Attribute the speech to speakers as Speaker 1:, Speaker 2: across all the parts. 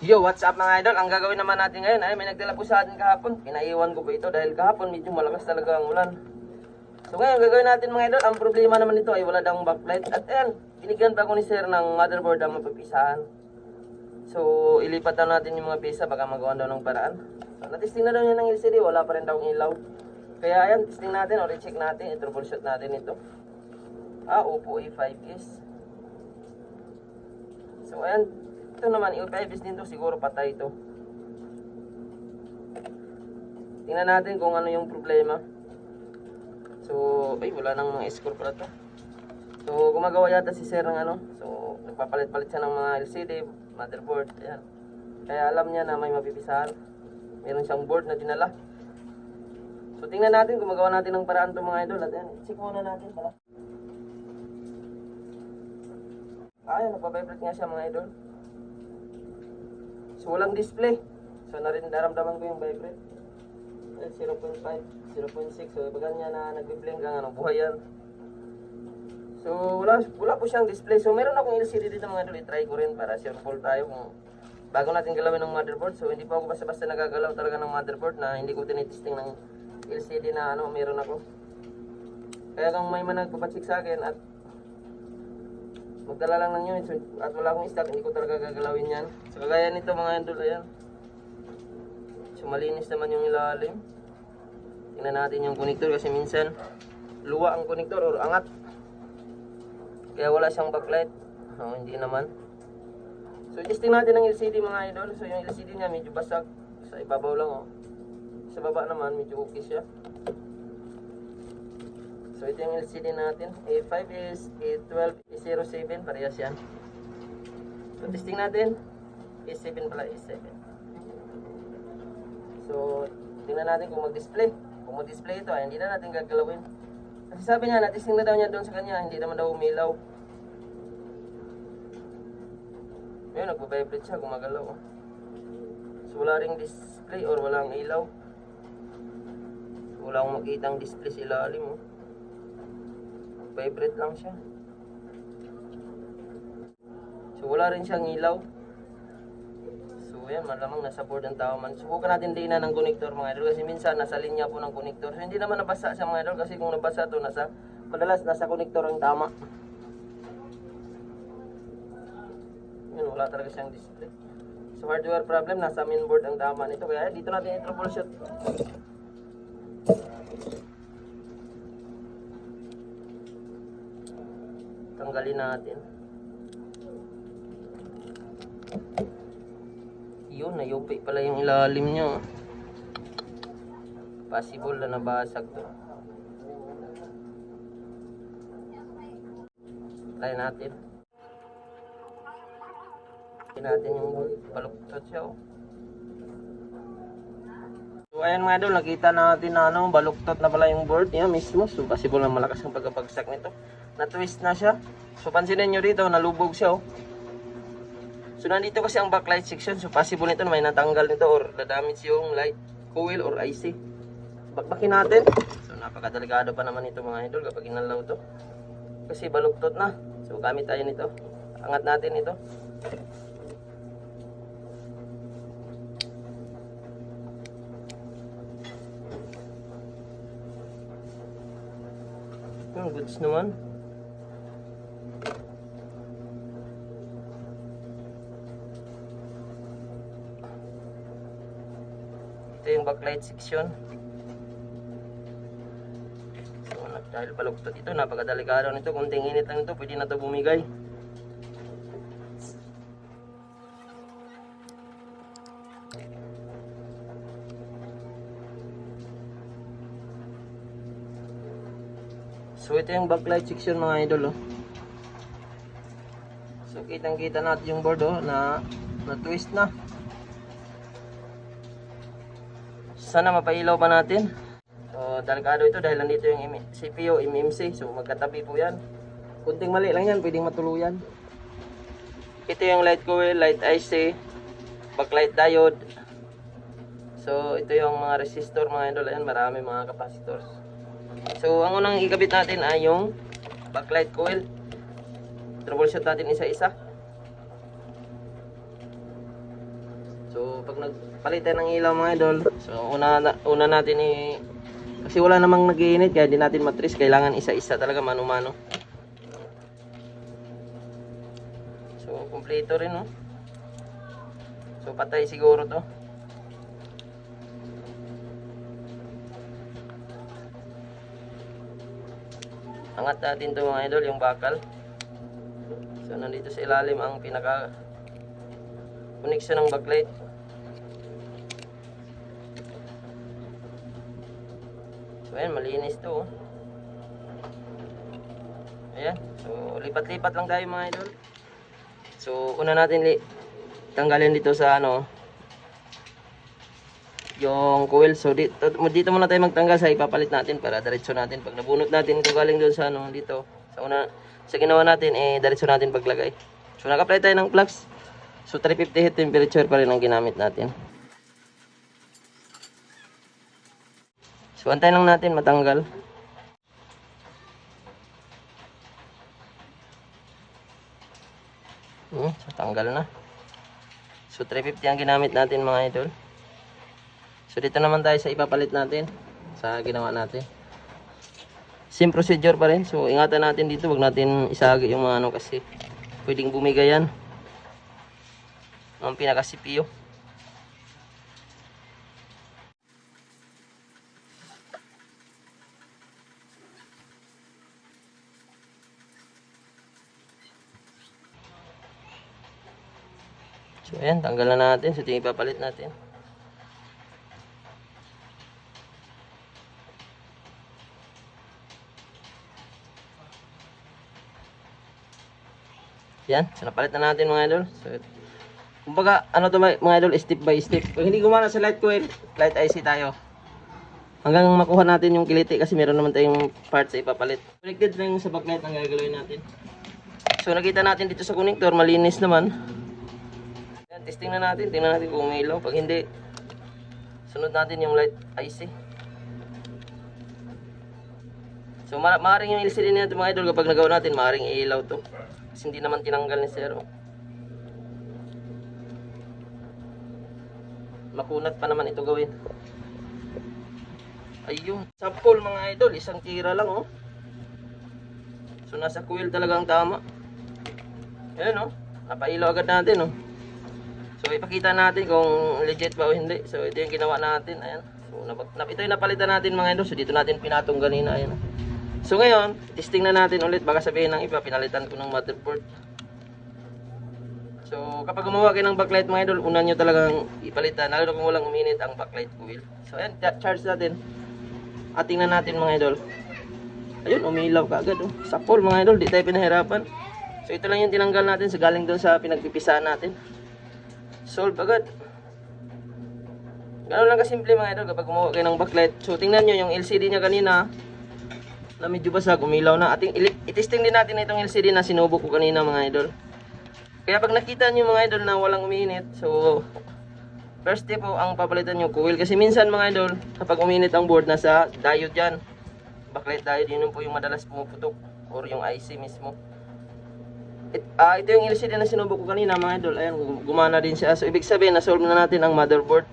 Speaker 1: Yo, what's up mga idol? Ang gagawin naman natin ngayon ay may nagdala po sa atin kahapon. Pinaiwan ko po ito dahil kahapon medyo malakas talaga ang ulan. So ngayon, gagawin natin mga idol, ang problema naman nito ay wala daw backlight. At ayan, binigyan pa ako ni sir ng motherboard ang mapapisahan. So, ilipat daw natin yung mga pisa, baka magawa daw ng paraan. So, natesting na daw niya ng LCD, wala pa rin daw ilaw. Kaya ayan, testing natin o check natin, i-troubleshoot natin ito. Ah, Oppo A5s. So ayan, ito naman, A5s din to, siguro patay ito. Tingnan natin kung ano yung problema. So, ay wala nang mga score pala to. So, gumagawa yata si sir ng ano. So, nagpapalit-palit siya ng mga LCD, motherboard, ayan. Kaya alam niya na may mapipisahan. Meron siyang board na dinala. So, tingnan natin kung magawa natin ng paraan to mga idol. At ayan, check muna natin pala. Ayun, nagpa-vibrate nga siya mga idol. So, walang display. So, narin naramdaman ko yung vibrate. Eh, 0.5, 0.6. So, iba ganyan na nagbi-blink ang ano, buhay yan. So, wala, wala po siyang display. So, meron akong LCD dito mga idol. I-try ko rin para sure full tayo kung bago natin galawin ng motherboard. So, hindi pa ako basta-basta nagagalaw talaga ng motherboard na hindi ko tinitesting ng LCD na ano, meron ako. Kaya kung may man nagpapatsik sa akin at magdala lang ng units at wala akong stock, hindi ko talaga gagalawin yan. So kagaya nito mga idol, ayan. So malinis naman yung ilalim. Tingnan natin yung connector kasi minsan luwa ang connector or angat. Kaya wala siyang backlight. Oh, hindi naman. So testing natin ang LCD mga idol. So yung LCD niya medyo basag. Sa ibabaw lang oh. Sa baba naman medyo okay siya. So ito yung LCD natin. A5 is A12 A07 parehas yan. So testing natin. A7 pala A7. So tingnan natin kung mag-display. Kung mag-display ito ay hindi na natin gagalawin. Kasi sabi niya, natisting na daw niya doon sa kanya, hindi naman daw umilaw. Ngayon, nagbabibrate siya, gumagalaw. oh. So wala ring display or walang ilaw. Wala akong makitang display sa ilalim. Oh. Vibrate lang siya. So wala rin siyang ilaw. So yan, malamang nasa board ang tao man. Subukan natin din ng connector mga idol kasi minsan nasa linya po ng connector. So hindi naman nabasa siya mga idol kasi kung nabasa to nasa madalas nasa connector ang tama. Yun, wala talaga siyang display. So hardware problem, nasa main board ang tama nito. Kaya dito natin i-troubleshoot. Tanggalin natin. Yun, nayupi pala yung ilalim niya. oh. Possible na nabasag to. Try natin. Try natin yung baluktot siya. Oh. So ayan mga idol, nakita natin na ano, baluktot na pala yung board niya mismo. So possible na malakas ang pagkapagsak nito. Na-twist na siya. So pansinin nyo rito, nalubog siya oh. So nandito kasi ang backlight section. So possible nito na may natanggal nito or na-damage yung light coil or IC. Bakbakin natin. So napakadelikado pa naman ito mga idol kapag inalaw to. Kasi baluktot na. So gamit tayo nito. Angat natin ito. Yung goods naman. Ito yung backlight section. So, dahil baluktot ito, napakadelikado nito. Kunting init lang ito, pwede na ito bumigay. So, ito yung backlight section mga idol, oh. So, kitang-kita natin yung board, oh, na na-twist na. Sana mapailaw pa natin. So, delikado ito dahil nandito yung CPU, MMC. So, magkatabi po yan. Kunting mali lang yan, pwedeng matuluyan. Ito yung light coil, light IC, backlight diode. So, ito yung mga resistor mga idol. Ayan, marami mga capacitors. So, ang unang ikabit natin ay yung backlight coil. Troubleshoot natin isa-isa. So, pag nagpalit tayo ng ilaw mga idol, so una, na, una natin i... Kasi wala namang nag-iinit, kaya di natin matris. Kailangan isa-isa talaga, mano-mano. So, kumpleto rin, no? So, patay siguro to. Angat natin to mga idol, yung bakal. So, nandito sa ilalim ang pinaka connection ng backlight. So, ayan, malinis to. oh. Ayan. So, lipat-lipat lang tayo mga idol. So, una natin li tanggalin dito sa ano yung coil. So, dito, dito muna tayo magtanggal sa ipapalit natin para diretso natin. Pag nabunot natin ito galing doon sa ano dito, sa una, sa ginawa natin, eh, diretso natin paglagay. So, naka-apply tayo ng flux. So, 350 heat temperature pa rin ang ginamit natin. So, antayin lang natin matanggal. Hmm, so, tanggal na. So, 350 ang ginamit natin mga idol. So, dito naman tayo sa ipapalit natin. Sa ginawa natin. Same procedure pa rin. So, ingatan natin dito. Huwag natin isagi yung mga ano kasi pwedeng bumigay yan. Ang pinaka-CPU. So, ayan. Tanggal na natin. So, ito yung ipapalit natin. Yan, so napalit na natin mga idol. So, kumbaga, ano to mga idol, step by step. Pag hindi gumana sa light coil, light IC tayo. Hanggang makuha natin yung kiliti kasi meron naman tayong parts sa ipapalit. Connected lang sa backlight ang gagawin natin. So nakita natin dito sa connector, malinis naman. Yan, testing na natin, tingnan natin kung may ilaw. Pag hindi, sunod natin yung light IC. So ma maaaring yung LCD nito mga idol kapag nagawa natin, maaaring ilaw to. Kasi hindi naman tinanggal ni Zero. Makunat pa naman ito gawin. Ayun. Sample mga idol. Isang tira lang oh. So nasa coil talaga ang tama. Ayan oh. Napailaw agad natin oh. So ipakita natin kung legit ba o hindi. So ito yung ginawa natin. Ayan. So ito yung napalitan natin mga idol. So dito natin pinatong ganina. Ayan oh. So ngayon, testing na natin ulit. Baka sabihin ng iba, pinalitan ko ng motherboard. So kapag gumawa kayo ng backlight mga idol, una nyo talagang ipalitan. Lalo na kung walang uminit ang backlight coil. So ayan, cha- charge natin. At tingnan natin mga idol. Ayun, umilaw ka agad. Oh. Sa pole mga idol, di tayo pinahirapan. So ito lang yung tinanggal natin sa galing doon sa pinagpipisahan natin. Solve agad. Ganun lang kasimple mga idol kapag gumawa kayo ng backlight. So tingnan nyo yung LCD niya kanina na medyo basag, umilaw na. Ating itesting din natin itong LCD na sinubo ko kanina mga idol. Kaya pag nakita nyo mga idol na walang uminit, so first step po ang papalitan nyo coil. Kasi minsan mga idol, kapag uminit ang board, nasa diode yan. Backlight diode, yun po yung madalas pumuputok or yung IC mismo. It, ah, ito yung LCD na sinubo ko kanina mga idol. Ayan, gum- gumana din siya. So ibig sabihin, na-solve na natin ang motherboard.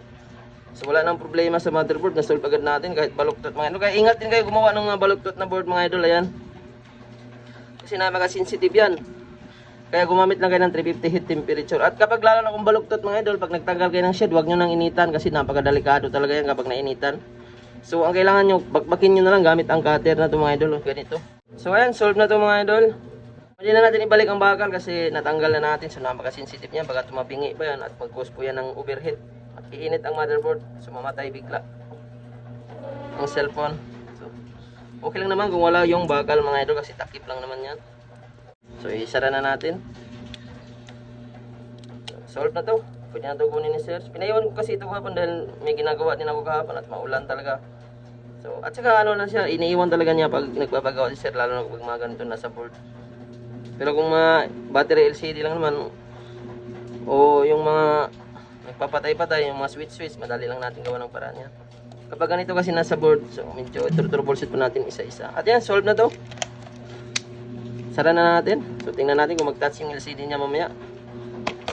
Speaker 1: So wala nang problema sa motherboard, na-solve agad natin kahit baluktot mga idol. Kaya ingat din kayo gumawa ng mga baluktot na board mga idol, ayan. Kasi napaka-sensitive yan. Kaya gumamit lang kayo ng 350 heat temperature. At kapag lalo na kung baluktot mga idol, pag nagtanggal kayo ng shed, huwag nyo nang initan kasi napakadelikado talaga yan kapag nainitan. So ang kailangan nyo, bakbakin nyo na lang gamit ang cutter na ito mga idol, ganito. So ayan, solve na to mga idol. Pwede na natin ibalik ang bakal kasi natanggal na natin. So napaka-sensitive niya, baka tumabingi ba yan at mag-cause po yan ng overheat. Iinit ang motherboard, so mamatay bigla. Ang cellphone. So, okay lang naman kung wala yung bakal mga idol kasi takip lang naman yan. So isara na natin. So, solve na to. Pwede na to kunin ni Sir. Pinaiwan ko kasi ito kahapon dahil may ginagawa din ako kahapon at maulan talaga. So, at saka ano na siya, iniiwan talaga niya pag nagpapagawa si Sir, lalo na kapag mga ganito nasa board. Pero kung mga battery LCD lang naman, o yung mga nagpapatay-patay, yung mga switch-switch, madali lang natin gawa ng paraan yan. Kapag ganito kasi nasa board, so medyo troubleshoot po natin isa-isa. At yan, solve na to. Sara na natin. So tingnan natin kung mag-touch yung LCD niya mamaya.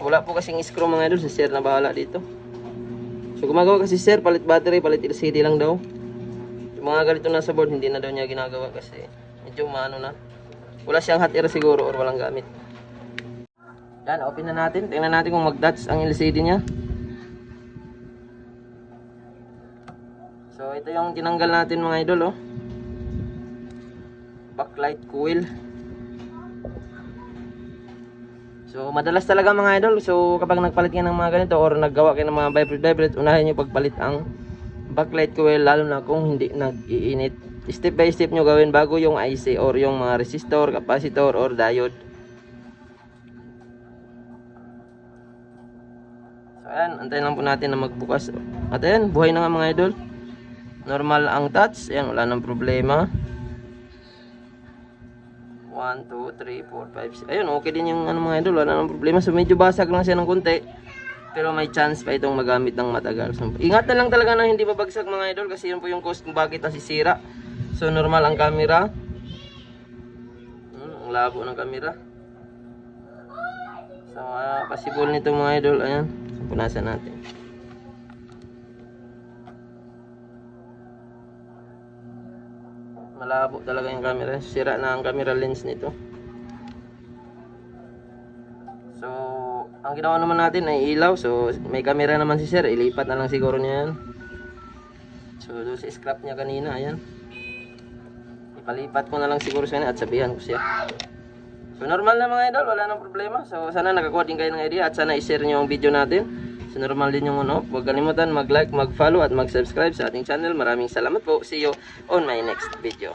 Speaker 1: Wala po kasing screw mga idol, si sir na bahala dito. So gumagawa kasi sir, palit battery, palit LCD lang daw. Yung mga ganito nasa board, hindi na daw niya ginagawa kasi medyo maano na. Wala siyang hot air siguro or walang gamit. Yan, open na natin. Tingnan natin kung mag-touch ang LCD niya. Ito yung tinanggal natin mga idol oh. Backlight coil. So madalas talaga mga idol, so kapag nagpalit kayo ng mga ganito or naggawa kayo ng mga vibrate vibrate, unahin niyo pagpalit ang backlight coil lalo na kung hindi nag-iinit. Step by step nyo gawin bago yung IC or yung mga resistor, capacitor or diode. So ayan, antayin lang po natin na magbukas. At ayan, buhay na nga mga idol. Normal ang touch, ayan, wala nang problema. 1, 2, 3, 4, 5, 6. Ayun, okay din yung ano mga idol, wala nang problema. So medyo basag lang siya ng konti. Pero may chance pa itong magamit ng matagal. So, ingatan lang talaga na hindi babagsak mga idol kasi yun po yung cause kung bakit nasisira. So normal ang camera. Hmm, ang labo ng camera. So ah, possible nito mga idol, ayan. So, punasan natin. Malabo talaga yung camera. Sira na ang camera lens nito. So, ang ginawa naman natin ay ilaw. So, may camera naman si sir. Ilipat na lang siguro niya yan. So, doon sa scrap niya kanina, ayan. Ipalipat ko na lang siguro siya at sabihan ko siya. So, normal na mga idol. Wala nang problema. So, sana nakakuha din kayo ng idea at sana i-share nyo ang video natin. So, normal din yung ano. Huwag kalimutan mag-like, mag-follow at mag-subscribe sa ating channel. Maraming salamat po. See you on my next video.